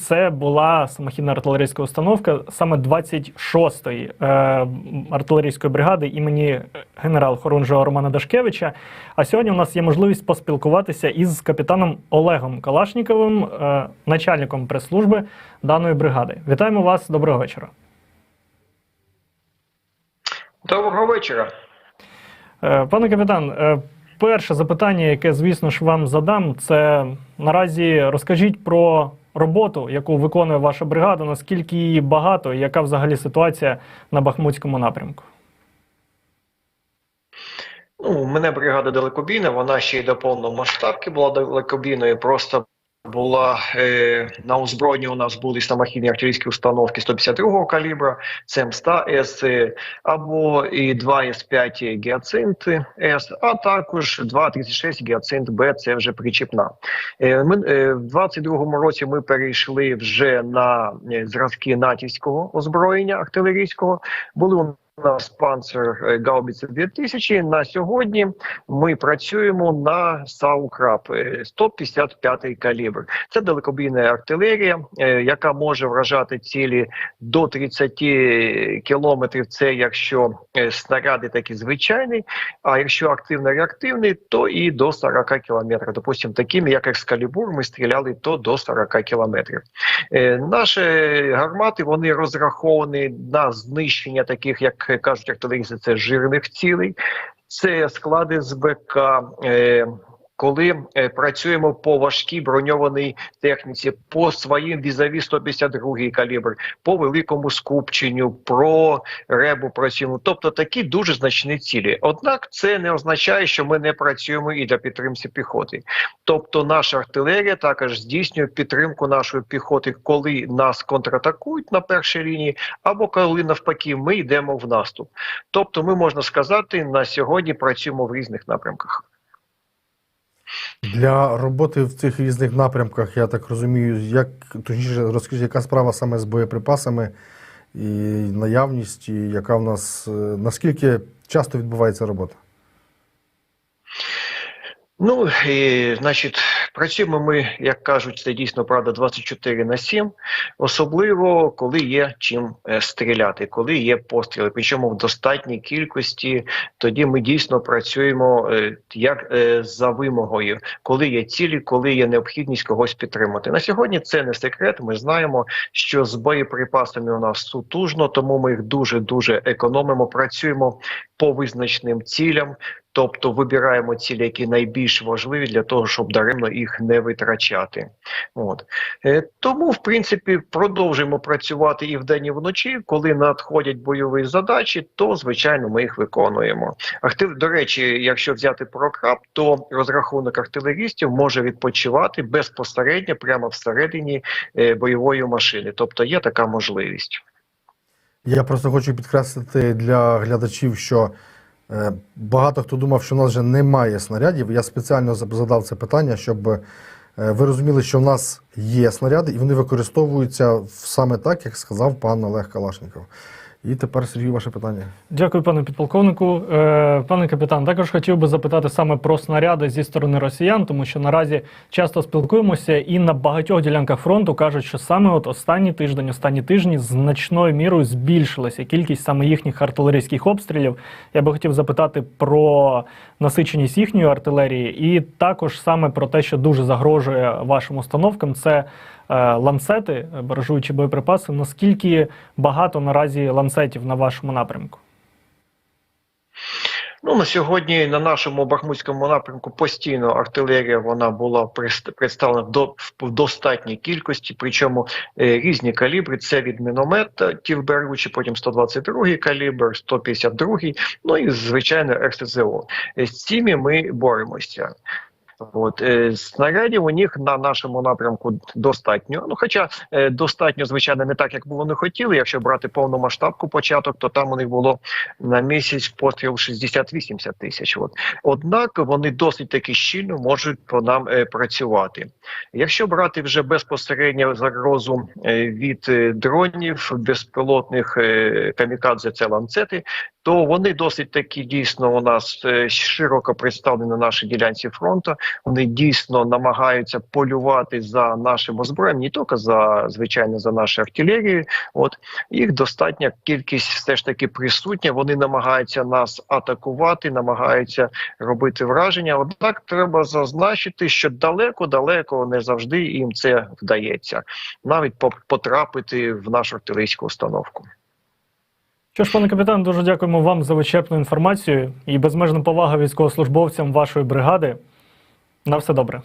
це була самохідна артилерійська установка саме 26-ї е, артилерійської бригади імені генерал-хорунжого Романа Дашкевича. А сьогодні у нас є можливість поспілкуватися із капітаном Олегом Калашніковим, е, начальником прес-служби даної бригади. Вітаємо вас, доброго вечора. Доброго вечора. Е, Пане капітан, е, перше запитання, яке, звісно ж, вам задам, це наразі розкажіть про роботу, яку виконує ваша бригада, наскільки її багато, і яка взагалі ситуація на Бахмутському напрямку. Ну, у мене бригада далекобійна, вона ще й до повномасштабки була далекобійною. Просто була е, на озброєнні у нас були самохідні артилерійські установки 152-го калібра, СМ-100 С е, або і 2 С5 гіацинт С, а також 2,36 гіацинт Б, це вже причіпна. Е, ми, е, в 22-му році ми перейшли вже на е, зразки натівського озброєння артилерійського. Були у нас панцер е, Гаубіця 2000. На сьогодні ми працюємо на САУ «Краб» е, 155 калібр. Це далекобійна артилерія, е, яка може вражати цілі до 30 кілометрів. Це якщо снаряди такі звичайні, а якщо активно-реактивний, то і до 40 кілометрів. Допустим, такими, як Екскалібур, ми стріляли то до 40 кілометрів. Наші гармати вони розраховані на знищення таких, як кажуть як то це жирних цілей, це склади з БК. Коли е, працюємо по важкій броньованій техніці, по своїм візаві 152 калібр, по великому скупченню, про ребу працюємо, тобто такі дуже значні цілі. Однак це не означає, що ми не працюємо і для підтримки піхоти. Тобто, наша артилерія також здійснює підтримку нашої піхоти, коли нас контратакують на першій лінії, або коли навпаки ми йдемо в наступ. Тобто, ми можна сказати, на сьогодні працюємо в різних напрямках. Для роботи в цих різних напрямках, я так розумію, як точніше розкажіть, яка справа саме з боєприпасами і наявність, і яка в нас е, наскільки часто відбувається робота? Ну і, значить, працюємо ми, як кажуть, це дійсно правда 24 на 7, особливо коли є чим е, стріляти, коли є постріли. Причому в достатній кількості тоді ми дійсно працюємо е, як е, за вимогою, коли є цілі, коли є необхідність когось підтримати. На сьогодні це не секрет. Ми знаємо, що з боєприпасами у нас сутужно, тому ми їх дуже дуже економимо. Працюємо по визначеним цілям. Тобто вибираємо цілі, які найбільш важливі для того, щоб даремно їх не витрачати. От е, тому, в принципі, продовжуємо працювати і вдень, і вночі. Коли надходять бойові задачі, то звичайно ми їх виконуємо. Актив, до речі, якщо взяти про краб, то розрахунок артилерістів може відпочивати безпосередньо прямо всередині е, бойової машини. Тобто є така можливість. Я просто хочу підкреслити для глядачів, що багато хто думав, що в нас вже немає снарядів. Я спеціально задав це питання, щоб е, ви розуміли, що в нас є снаряди, і вони використовуються саме так, як сказав пан Олег Калашніков. І тепер, Сергій, ваше питання. Дякую, пане підполковнику. Е, Пане капітан, також хотів би запитати саме про снаряди зі сторони росіян, тому що наразі часто спілкуємося, і на багатьох ділянках фронту кажуть, що саме от останній тиждень, останні тижні значною мірою збільшилася кількість саме їхніх артилерійських обстрілів. Я би хотів запитати про насиченість їхньої артилерії, і також саме про те, що дуже загрожує вашим установкам, це ланцети, баражуючі боєприпаси. Наскільки багато наразі ланцетів на вашому напрямку? Ну на сьогодні на нашому бахмутському напрямку постійно артилерія вона була представлена до, в достатній кількості, причому е, різні калібри. Це від мінометів беручи, потім 122-й калібр, 152-й, ну і звичайно РСЗО. Е, З цими ми боремося. От е, снарядів у них на нашому напрямку достатньо. Ну, хоча е, достатньо, звичайно, не так, як би вони хотіли. Якщо брати повномасштабку початок, то там у них було на місяць постріл 60-80 тисяч. От однак вони досить таки щільно можуть по нам е, працювати. Якщо брати вже безпосередньо загрозу е, від дронів, безпілотних камікадзе, це ланцети, то вони досить таки дійсно у нас е, широко представлені на нашій ділянці фронту. Вони дійсно намагаються полювати за нашим озброєнням, не тільки за звичайно за нашою артилерією. От їх достатня кількість все ж таки присутня. Вони намагаються нас атакувати, намагаються робити враження. Однак треба зазначити, що далеко-далеко не завжди їм це вдається, навіть по- потрапити в нашу артилерійську установку. Що ж, пане капітан, дуже дякуємо вам за вичерпну інформацію і безмежна повага військовослужбовцям вашої бригади. На все добре.